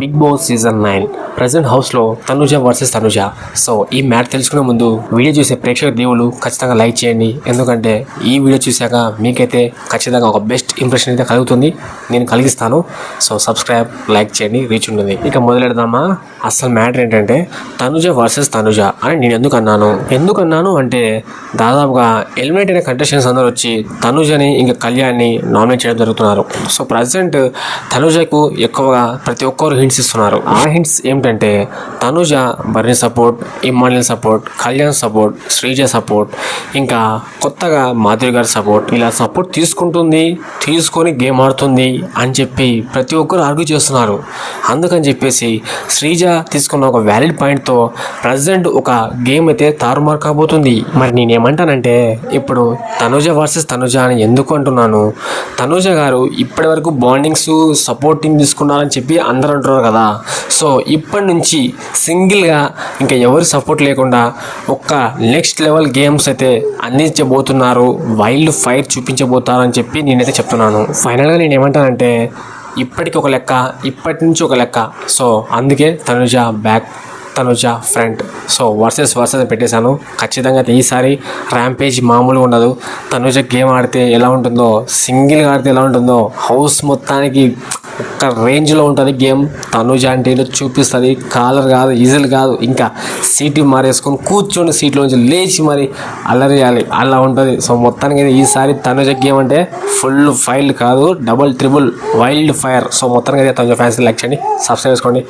Bigg Boss season nine present హౌస్లో Tanuja versus Tanuja. So ఈ match తెలుసుకునే ముందు వీడియో చూసే ప్రేక్షక దేవులు ఖచ్చితంగా లైక్ చేయండి. ఎందుకంటే ఈ వీడియో చూశాక మీకైతే ఖచ్చితంగా ఒక బెస్ట్ ఇంప్రెషన్ అయితే కలుగుతుంది. నేను కలిగిస్తాను. సో సబ్స్క్రైబ్ లైక్ చేయండి రీచ్ ఉంటుంది. ఇక మొదలెడదామా? అసలు మ్యాటర్ ఏంటంటే తనుజ వర్సెస్ తనుజ అని నేను ఎందుకు అన్నాను? ఎందుకు అన్నాను అంటే దాదాపుగా ఎలిమినేట్ అయిన కంటెస్టెంట్స్ అందరూ వచ్చి తనుజని ఇంకా కళ్యాణ్ని నామినేట్ చేయడం జరుగుతున్నారు. సో ప్రజెంట్ తనుజకు ఎక్కువగా ప్రతి ఒక్కరు హింట్స్ ఇస్తున్నారు ఆ హింట్స్ ఏమిటంటే Tanuja Bharani support Emmanuel support Kalyan support Sreeja support ఇంకా కొత్తగా మాధురి గారి సపోర్ట్ ఇలా సపోర్ట్ తీసుకుంటుంది తీసుకొని గేమ్ ఆడుతుంది అని చెప్పి ప్రతి ఒక్కరు ఆర్గ్యూ చేస్తున్నారు. అందుకని చెప్పేసి శ్రీజ తీసుకున్న ఒక వ్యాలిడ్ పాయింట్తో ప్రజెంట్ ఒక గేమ్ అయితే తారుమారు కాబోతుంది. మరి నేనేమంటానంటే ఇప్పుడు తనుజ వర్సెస్ తనుజ అని ఎందుకు అంటున్నాను? తనుజ గారు ఇప్పటివరకు బాండింగ్స్ బాండింగ్స్ సపోర్టింగ్ తీసుకున్నారని చెప్పి అందరూ అంటున్నారు కదా. సో ఇప్పటి నుంచి సింగిల్గా ఇంకా ఎవరి సపోర్ట్ లేకుండా ఒక్క నెక్స్ట్ లెవెల్ గేమ్స్ అయితే అందించబోతున్నారు వైల్డ్ ఫైర్ చూపించబోతారని చెప్పి నేనైతే చెప్తున్నాను. ఫైనల్గా నేను ఏమంటానంటే ఇప్పటికి ఒక లెక్క ఇప్పటి నుంచి ఒక లెక్క. సో అందుకే Tanuja back Tanuja front. So versus versus పెట్టేశాను. ఖచ్చితంగా అయితే ఈసారి ర్యాంపేజ్ మామూలుగా ఉండదు. తనుజ గేమ్ ఆడితే ఎలా ఉంటుందో సింగిల్గా ఆడితే ఎలా ఉంటుందో హౌస్ మొత్తానికి ఒక్క రేంజ్లో ఉంటుంది గేమ్. తనుజ అంటే చూపిస్తుంది. కాలర్ కాదు ఈజల్ కాదు. ఇంకా సీటు మారేసుకొని కూర్చొని సీట్లోంచి లేచి మరి అల్లరియాలి. అలా ఉంటుంది. సో మొత్తానికి అయితే ఈసారి తనుజ గేమ్ అంటే ఫుల్ ఫైల్ కాదు double triple wild fire. So మొత్తానికి అయితే తనుజ ఫ్యాన్స్ లైక్ చేయండి సబ్స్క్రైబ్ చేసుకోండి.